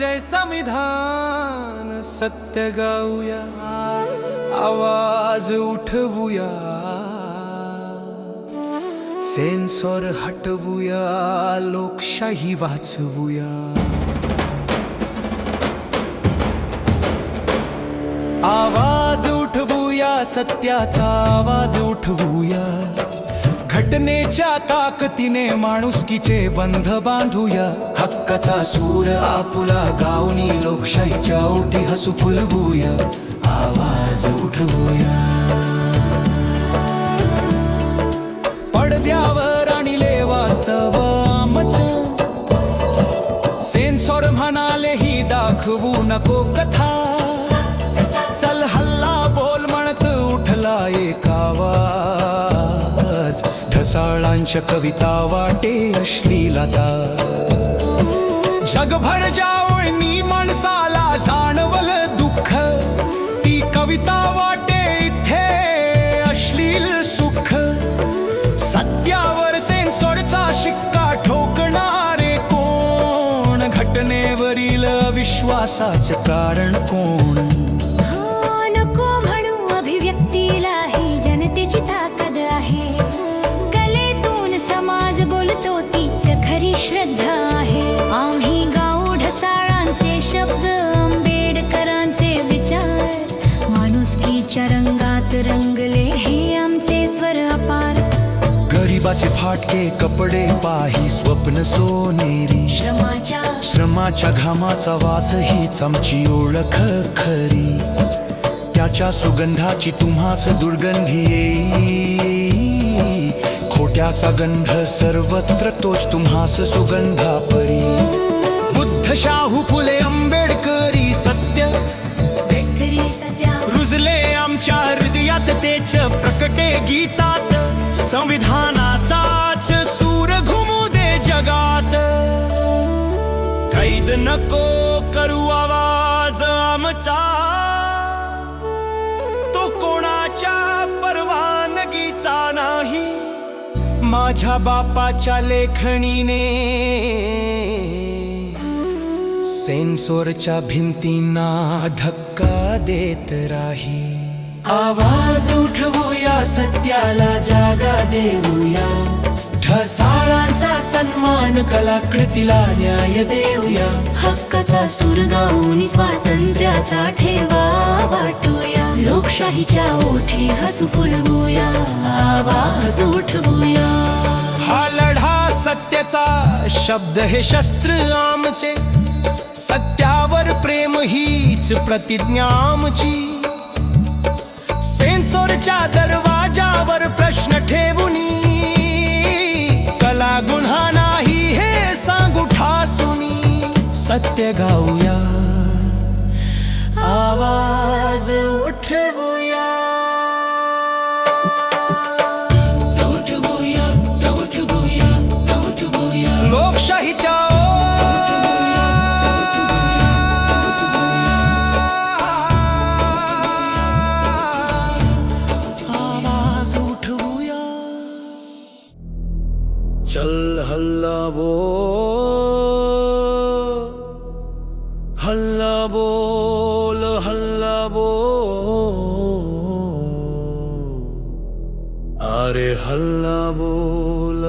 संविधान सत्य गाऊया आवाज उठवूया सेन्सॉर हटवूया लोकशाही वाचवूया. आवाज उठवूया सत्याचा आवाज उठवूया. घटनेच्या ताकदीने माणुसकीचे बंध बांधूया. हक्काचा सूर आपुला गावनी लोकशाहीच्या ओटी हसू फुलवूया. आवाज उठवूया. पडद्यावर आणले वास्तव आमचं. सेन्सॉर म्हणाले ही दाखवू नको कथा. चल हल्ला बोल म्हणत उठला एक ढसाळांच्या कविता वाटे अश्लीलता. जगभर जावणी माणसाला जाणवल दुःख. ती कविता वाटे इथे अश्लील सुख. सत्यावर सेन्सॉरचा शिक्का ठोकणारे कोण? घटनेवरील विश्वासाचं कारण कोण? स्वर अपार। गरिबाचे फाटके कपडे पाही स्वप्न सोनेरी श्रमाच्या श्रमाच्या घामाचा वास हीच आमची ओळख खरी। त्याच्या सुगंधाची तुम्हास दुर्गंधी येई। खोट्याचा गंध सर्वत्र तोच तुम्हास सुगंधा परी बुद्ध शाहू फुले हृदयात प्रकटे गीतात संविधानाचाच सूर घुमू दे जगात. कैद नको करू आवाज आमचा. तो कोणाच्या परवानगीचा नाही माझ्या बापाच्या लेखणीने. सेन्सोरच्या भिंतींना धक्का देत राही. आवाज उठवूया सत्याला जागा देऊया ढसाळांचा सन्मान कलाकृतीला न्याय देऊया हक्काचा सूर गाऊन स्वातंत्र्याचा ठेवा वाटूया लोकशाहीच्या ओठी हसू फुलवूया आवाज उठवूया हा लढा सत्याचा शब्द हे शस्त्र आमचे. सत्यावर प्रेम हीच प्रतिज्ञा आमची. सेन्सोरच्या दरवाजावर प्रश्न ठेवूनी. कला गुन्हा नाही हे सांगू ठासुनी. सत्य गाऊया. चल हल्ला बो हल्ला बोल हल्ला बो अरे हल्ला बोल